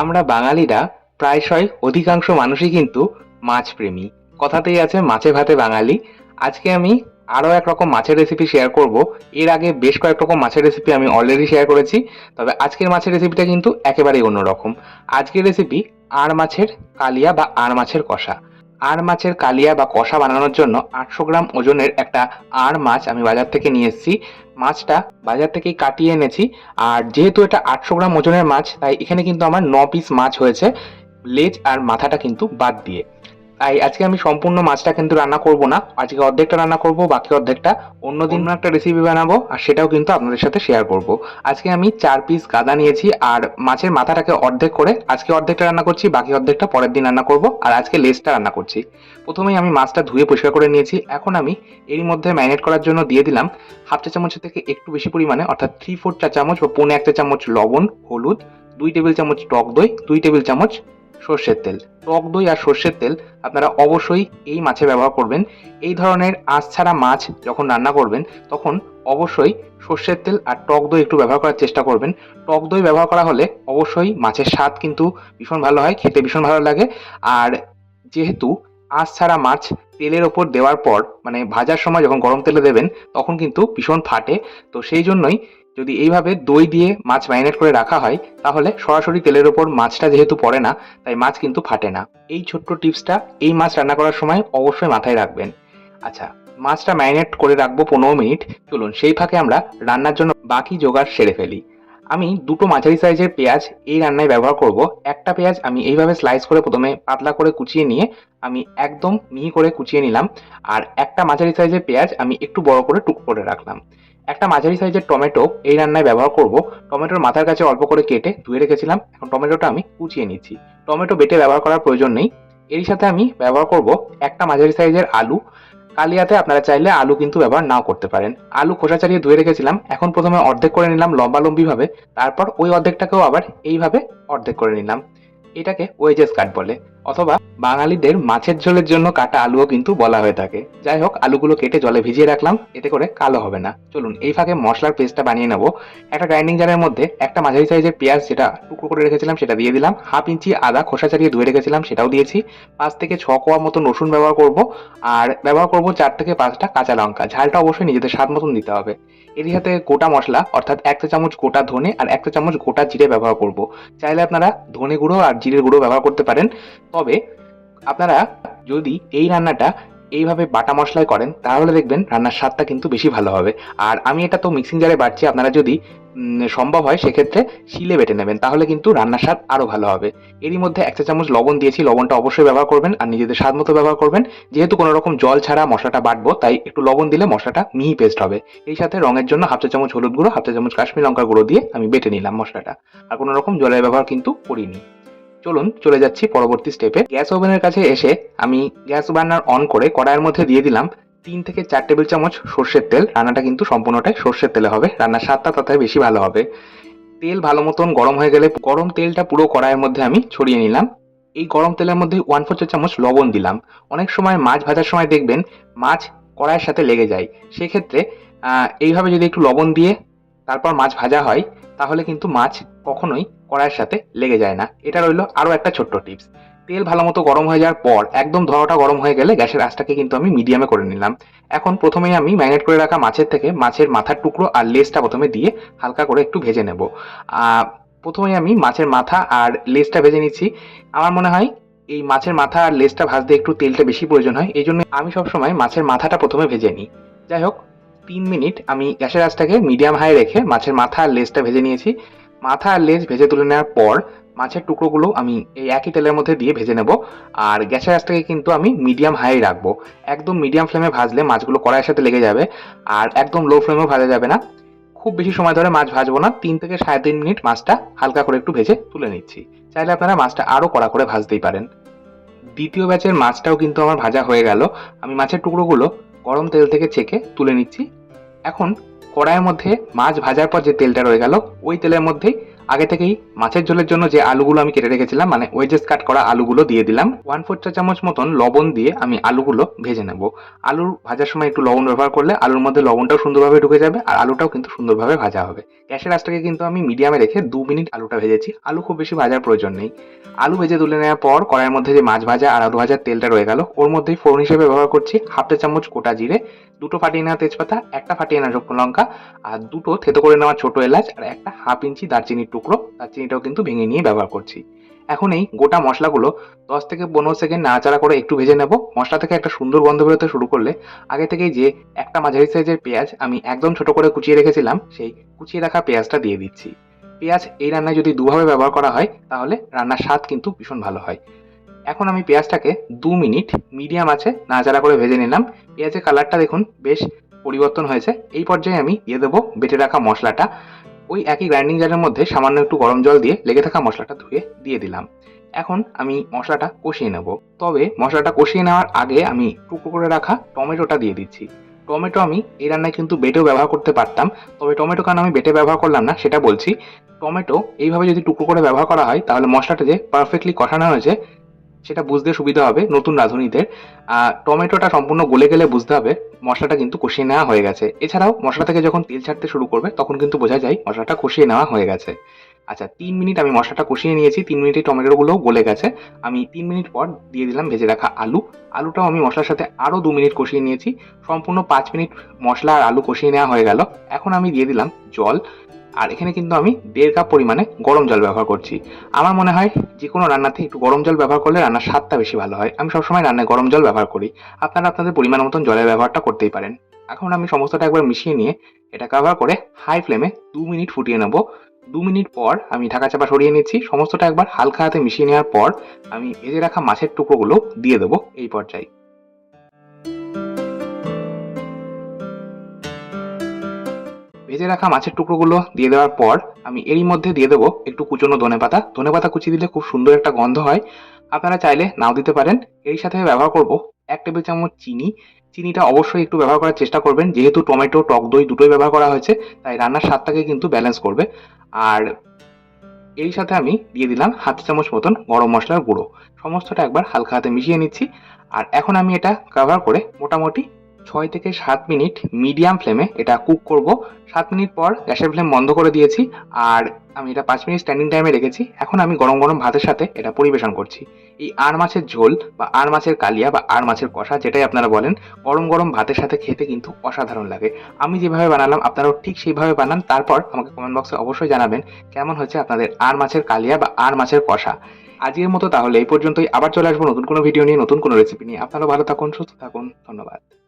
আমরা বাঙালিরা প্রায়শই অধিকাংশ মানুষই কিন্তু মাছ প্রেমী কথাতেই আছে মাছে ভাতে বাঙালি। আজকে আমি আরও এক রকম মাছের রেসিপি শেয়ার করব। এর আগে বেশ কয়েক রকম মাছের রেসিপি আমি অলরেডি শেয়ার করেছি, তবে আজকের মাছের রেসিপিটা কিন্তু একেবারেই অন্যরকম। আজকের রেসিপি আর মাছের কালিয়া বা আর মাছের কষা। আর মাছের কালিয়া বা কষা বানানোর জন্য আটশো গ্রাম ওজনের একটা আর মাছ আমি বাজার থেকে নিয়ে এসেছি। মাছটা বাজার থেকে কাটিয়ে এনেছি। আর যেহেতু এটা আটশো গ্রাম ওজনের মাছ, তাই এখানে কিন্তু আমার ন পিস মাছ হয়েছে। লেজ আর মাথাটা কিন্তু বাদ দিয়ে। তাই আজকে আমি সম্পূর্ণ মাছটা কিন্তু রান্না করব না। আজকে অর্ধেকটা রান্না করব বাকি অর্ধেকটা অন্য দিন একটা রেসিপি বানাবো আর সেটাও কিন্তু আপনাদের সাথে শেয়ার করব। আজকে আমি চার পিস গাদা নিয়েছি আর মাছের মাথাটাকে অর্ধেক করে আজকে অর্ধেকটা রান্না করছি বাকি অর্ধেকটা পরের দিন রান্না করব আর আজকে লেসটা রান্না করছি। প্রথমেই আমি মাছটা ধুয়ে পরিষ্কার করে নিয়েছি। এখন আমি এরই মধ্যে ম্যারিনেট করার জন্য দিয়ে দিলাম হাফ চা চামচের থেকে একটু বেশি পরিমাণে অর্থাৎ থ্রি ফোর চা চামচ বা পৌনে এক চা চামচ লবণ হলুদ দুই টেবিল চামচ টক দই দুই টেবিল চামচ সর্ষের তেল। টক দই আর সর্ষের তেল আপনারা অবশ্যই এই মাছে ব্যবহার করবেন। এই ধরনের আঁশ ছাড়া মাছ যখন রান্না করবেন, তখন অবশ্যই সর্ষের তেল আর টক দই একটু ব্যবহার করার চেষ্টা করবেন। টক দই ব্যবহার করা হলে অবশ্যই মাছের স্বাদ কিন্তু ভীষণ ভালো হয়, খেতে ভীষণ ভালো লাগে। আর যেহেতু আঁশ ছাড়া মাছ তেলের ওপর দেওয়ার পর মানে ভাজার সময় যখন গরম তেলে দেবেন, তখন কিন্তু ভীষণ ফাটে। তো সেই জন্যই যদি এইভাবে দই দিয়ে মাছ ম্যারিনেট করে রাখা হয়, তাহলে সরাসরি তেলের ওপর মাছটা যেহেতু পড়ে না, তাই মাছ কিন্তু ফাটে না। এই ছোট্ট টিপসটা এই মাছ রান্না করার সময় অবশ্যই মাথায় রাখবেন। আচ্ছা মাছটা ম্যারিনেট করে রাখব পনেরো মিনিট। চলুন, সেই ফাঁকে আমরা রান্নার জন্য বাকি জোগাড় সেরে ফেলি। আমি দুটো মাঝারি সাইজের পেঁয়াজ এই রান্নায় ব্যবহার করব। একটা পেঁয়াজ আমি এইভাবে স্লাইস করে প্রথমে পাতলা করে কুচিয়ে নিয়ে আমি একদম মিহি করে কুচিয়ে নিলাম। আর একটা মাঝারি সাইজের পেঁয়াজ আমি একটু বড় করে টুক করে রাখলাম। একটা মাঝারি সাইজের টমেটো এই রান্নায় ব্যবহার করব। টমেটোর মাথার কাছে অল্প করে কেটে ধুয়ে রেখেছিলাম। এখন টমেটোটা আমি কুচিয়ে নিচ্ছি। টমেটো বেটে ব্যবহার করার প্রয়োজন নেই। এরই সাথে আমি ব্যবহার করব একটা মাঝারি সাইজের আলু। কালিয়াতে আপনারা চাইলে আলু কিন্তু ব্যবহার নাও করতে পারেন। আলু খোসা ছাড়িয়ে ধুয়ে রেখেছিলাম। এখন প্রথমে অর্ধেক করে নিলাম লম্বালম্বি ভাবে তারপর ওই অর্ধেকটাকেও আবার এইভাবে অর্ধেক করে নিলাম। এটাকে ওয়েজেস কাট বলে। অথবা বাঙালিদের মাছের ঝোলের জন্য কাটা আলুও কিন্তু বলা হয়ে থাকে। যাই হোক, আলুগুলো কেটে জলে ভিজিয়ে রাখলাম, এতে করে কালো হবে না। চলুন, এই ফাঁকে মশলার পেস্টটা বানিয়ে নেব। একটা গ্রাইন্ডিং জারের মধ্যে একটা মাঝারি সাইজের পেঁয়াজ যেটা টুকরো করে রেখেছিলাম সেটা দিয়ে দিলাম। হাফ ইঞ্চি আদা খোসা ছাড়িয়ে ধুয়ে রেখেছিলাম, সেটাও দিয়েছি। পাঁচ থেকে ছ কোয়া মতো রসুন ব্যবহার করব। আর ব্যবহার করব চার থেকে পাঁচটা কাঁচা লঙ্কা। ঝালটা অবশ্যই নিজেদের স্বাদ মতন দিতে হবে। এরই সাথে গোটা মশলা, অর্থাৎ এক চা চামচ গোটা ধনে আর এক চা চামচ গোটা জিরে ব্যবহার করব। চাইলে আপনারা ধনে গুঁড়ো আর জিরের গুঁড়ো ব্যবহার করতে পারেন। তবে আপনারা যদি এই রান্নাটা এইভাবে বাটা মশলায় করেন, তাহলে দেখবেন রান্নার স্বাদটা কিন্তু বেশি ভালো হবে। আর আমি এটা তো মিক্সিং জারে বাড়ছি, আপনারা যদি সম্ভব হয় সেক্ষেত্রে শিলে বেটে নেবেন, তাহলে কিন্তু রান্নার স্বাদ আরও ভালো হবে। এরই মধ্যে এক চা চামচ লবণ দিয়েছি, লবণটা অবশ্যই ব্যবহার করবেন আর নিজেদের স্বাদ মতো ব্যবহার করবেন। যেহেতু কোনো রকম জল ছাড়া মশলাটা বাটবো, তাই একটু লবণ দিলে মশলাটা মিহি পেস্ট হবে। এই সাথে রঙের জন্য হাফ চা চামচ হলুদ গুঁড়ো, হাফ চা চামচ কাশ্মীর লঙ্কার গুঁড়ো দিয়ে আমি বেটে নিলাম মশলাটা। আর কোনো রকম জলের ব্যবহার কিন্তু করিনি। চলুন চলে যাচ্ছি পরবর্তী স্টেপে গ্যাস ওভেনের কাছে এসে আমি গ্যাস বার্নার অন করে কড়াইয়ের মধ্যে দিয়ে দিলাম তিন থেকে চার টেবিল চামচ সর্ষের তেল। রান্নাটা কিন্তু সম্পূর্ণটাই সর্ষের তেলে হবে। রান্নার স্বাদটা তাতে বেশি ভালো হবে। তেল ভালো মতন গরম হয়ে গেলে গরম তেলটা পুরো কড়াইয়ের মধ্যে আমি ছড়িয়ে নিলাম। এই গরম তেলের মধ্যে ওয়ান ফোর চামচ লবণ দিলাম। অনেক সময় মাছ ভাজার সময় দেখবেন মাছ কড়াইয়ের সাথে লেগে যায়। সেক্ষেত্রে এইভাবে যদি একটু লবণ দিয়ে তারপর মাছ ভাজা হয়, তাহলে কিন্তু মাছ কখনোই কড়াইয়ের সাথে লেগে যায় না। এটা রইল আরও একটা ছোট্ট টিপস। তেল ভালো মতো গরম হয়ে যাওয়ার পর একদম ধরাটা গরম হয়ে গেলে গ্যাসের আঁচটাকে কিন্তু আমি মিডিয়ামে করে নিলাম। এখন প্রথমেই আমি ম্যারিনেট করে রাখা মাছের থেকে মাছের মাথার টুকরো আর লেজটা প্রথমে দিয়ে হালকা করে একটু ভেজে নেব। আহ, প্রথমেই আমি মাছের মাথা আর লেজটা ভেজে নিচ্ছি। আমার মনে হয় এই মাছের মাথা আর লেজটা ভাজতে একটু তেলটা বেশি প্রয়োজন হয় এই জন্য আমি সবসময় মাছের মাথাটা প্রথমে ভেজে নিই। যাই হোক তিন মিনিট আমি গ্যাসের আঁচটাকে মিডিয়াম হাই রেখে মাছের মাথা আর লেজটা ভেজে নিয়েছি। মাথা আর লেজ ভেজে তুলে নেওয়ার পর মাছের টুকরোগুলো আমি এই একই তেলের মধ্যে দিয়ে ভেজে নেব। আর গ্যাসের আঁচটাকে কিন্তু আমি মিডিয়াম হাই রাখব। একদম মিডিয়াম ফ্লেমে ভাজলে মাছগুলো কড়াইয়ের সাথে লেগে যাবে আর একদম লো ফ্লেমেও ভাজা যাবে না। খুব বেশি সময় ধরে মাছ ভাজবো না। তিন থেকে সাড়ে তিন মিনিট মাছটা হালকা করে একটু ভেজে তুলে নিচ্ছি। চাইলে আপনারা মাছটা আরও কড়া করে ভাজতেই পারেন। দ্বিতীয় ব্যাচের মাছটাও কিন্তু আমার ভাজা হয়ে গেল। আমি মাছের টুকরোগুলো গরম তেল থেকে ছেঁকে তুলে নিচ্ছি। এখন কড়াইয়ের মধ্যে মাছ ভাজার পর যে তেলটা রয়ে গেল ওই তেলের মধ্যেই আগে থেকেই মাছের ঝোলের জন্য যে আলুগুলো আমি কেটে রেখেছিলাম মানে ওয়েজেস কাট করা আলুগুলো দিয়ে দিলাম। ওয়ান ফোর চা চামচ মতন লবণ দিয়ে আমি আলুগুলো ভেজে নেব। আলুর ভাজার সময় একটু লবণ ব্যবহার করলে আলুর মধ্যে লবণটাও সুন্দরভাবে ঢুকে যাবে আর আলুটাও কিন্তু সুন্দরভাবে ভাজা হবে। গ্যাসের আঁচটাকে কিন্তু আমি মিডিয়ামে রেখে দু মিনিট আলুটা ভেজেছি। আলু খুব বেশি ভাজার প্রয়োজন নেই। আলু ভেজে তুলে নেওয়ার পর কড়াইয়ের মধ্যে যে মাছ ভাজা আর আলু ভাজার তেলটা রয়ে গেল, ওর মধ্যেই ফোড়ন হিসেবে ব্যবহার করছি হাফ চা চামচ গোটা জিরে, দুটো ফাটিয়ে নেওয়া তেজপাতা, একটা ফাটিয়ে নেওয়া লঙ্কা আর দুটো থেতো করে নেওয়া ছোট এলাচ আর একটা হাফ ইঞ্চি দারচিনির টুকরো দারচিনিটাও কিন্তু ভেঙে নিয়ে ব্যবহার করছি। এখন এই গোটা মশলাগুলো দশ থেকে পনেরো সেকেন্ড নাড়াচাড়া করে একটু ভেজে নেব। মশলা থেকে একটা সুন্দর গন্ধ বেরোতে শুরু করলে আগে থেকেই যে একটা মাঝারি সাইজের পেঁয়াজ আমি একদম ছোট করে কুচিয়ে রেখেছিলাম, সেই কুচিয়ে রাখা পেঁয়াজটা দিয়ে দিচ্ছি। পেঁয়াজ এই রান্নায় যদি দুভাবে ব্যবহার করা হয়, তাহলে রান্নার স্বাদ কিন্তু ভীষণ ভালো হয়। এখন আমি পেঁয়াজটাকে দু মিনিট মিডিয়াম আছে নাড়াচাড়া করে ভেজে নিলাম। পেঁয়াজের কালারটা দেখুন, বেশ পরিবর্তন হয়েছে। এই পর্যায়ে আমি দিয়ে দেবো বেটে রাখা মশলাটা। ওই একই গ্রাইন্ডিং জারের মধ্যে সামান্য একটু গরম জল দিয়ে লেগে থাকা মশলাটা ধুয়ে দিয়ে দিলাম। এখন আমি মশলাটা কষিয়ে নেব। তবে মশলাটা কষিয়ে নেওয়ার আগে আমি টুকরো করে রাখা টমেটোটা দিয়ে দিচ্ছি। টমেটো আমি এই রান্নায় কিন্তু বেটেও ব্যবহার করতে পারতাম, তবে টমেটো কেন আমি বেটে ব্যবহার করলাম না সেটা বলছি। টমেটো এইভাবে যদি টুকরো করে ব্যবহার করা হয়, তাহলে মশলাটা যে পারফেক্টলি কষানো হয়েছে সেটা বুঝতে সুবিধা হবে নতুন রাঁধুনিদের। টমেটোটা সম্পূর্ণ গলে গেলে বুঝতে হবে, মশলাটা কিন্তু কষিয়ে নেওয়া হয়ে গেছে। এছাড়াও মশলা থেকে যখন তেল ছাড়তে শুরু করবে, তখন কিন্তু বোঝা যায় মশলাটা কষিয়ে নেওয়া হয়ে গেছে। আচ্ছা তিন মিনিট আমি মশলাটা কষিয়ে নিয়েছি। তিন মিনিটে টমেটোগুলোও গলে গেছে। আমি তিন মিনিট পর দিয়ে দিলাম ভেজে রাখা আলু। আলুটাও আমি মশলার সাথে আরও দু মিনিট কষিয়ে নিয়েছি। সম্পূর্ণ পাঁচ মিনিট মশলা আর আলু কষিয়ে নেওয়া হয়ে গেল। এখন আমি দিয়ে দিলাম জল। আর এখানে কিন্তু আমি দেড় কাপ পরিমাণে গরম জল ব্যবহার করছি। আমার মনে হয় যে কোনো রান্নাতে একটু গরম জল ব্যবহার করলে রান্নার স্বাদটা বেশি ভালো হয়। আমি সবসময় রান্নায় গরম জল ব্যবহার করি। আপনারা আপনাদের পরিমাণ মতন জলের ব্যবহারটা করতেই পারেন। এখন আমি সমস্তটা একবার মিশিয়ে নিয়ে এটা কভার করে হাই ফ্লেমে দু মিনিট ফুটিয়ে নেব। দু মিনিট পর আমি ঢাকা চাপা সরিয়ে নিচ্ছি। সমস্তটা একবার হালকা হাতে মিশিয়ে নেওয়ার পর আমি ভেজে রাখা মাছের টুকরোগুলো দিয়ে দেবো এই পর্যায়ে। ভেজে রাখা মাছের টুকরোগুলো দিয়ে দেওয়ার পর আমি এরই মধ্যে দিয়ে দেবো একটু কুচনো ধনেপাতা ধনেপাতা কুচি দিলে খুব সুন্দর একটা গন্ধ হয়। আপনারা চাইলে নাও দিতে পারেন। এর সাথে ব্যবহার করব এক টেবিল চামচ চিনি। চিনিটা অবশ্যই একটু ব্যবহার করার চেষ্টা করবেন। যেহেতু টমেটো, টক দই দুটোই ব্যবহার করা হয়েছে, তাই রান্নার স্বাদটাকে কিন্তু ব্যালেন্স করবে। আর এর সাথে আমি দিয়ে দিলাম হাত চামচ মতন গরম মশলার গুঁড়ো। সমস্তটা একবার হালকা হাতে মিশিয়ে নিচ্ছি। আর এখন আমি এটা কভার করে মোটামুটি ছয় থেকে সাত মিনিট মিডিয়াম ফ্লেমে এটা কুক করব। সাত মিনিট পর গ্যাসের ফ্লেম বন্ধ করে দিয়েছি আর আমি এটা পাঁচ মিনিট স্ট্যান্ডিং টাইমে রেখেছি। এখন আমি গরম গরম ভাতের সাথে এটা পরিবেশন করছি। এই আর মাছের ঝোল বা আর মাছের কালিয়া বা আর মাছের কষা যেটাই আপনারা বলেন, গরম গরম ভাতের সাথে খেতে কিন্তু অসাধারণ লাগে। আমি যেভাবে বানালাম, আপনারাও ঠিক সেইভাবে বানান। তারপর আমাকে কমেন্ট বক্সে অবশ্যই জানাবেন কেমন হচ্ছে আপনাদের আর মাছের কালিয়া বা আর মাছের কষা। আজকের মতো তাহলে এই পর্যন্তই। আবার চলে আসব নতুন কোনো ভিডিও নিয়ে, নতুন কোনো রেসিপি নিয়ে। আপনারা ভালো থাকুন, সুস্থ থাকুন। ধন্যবাদ।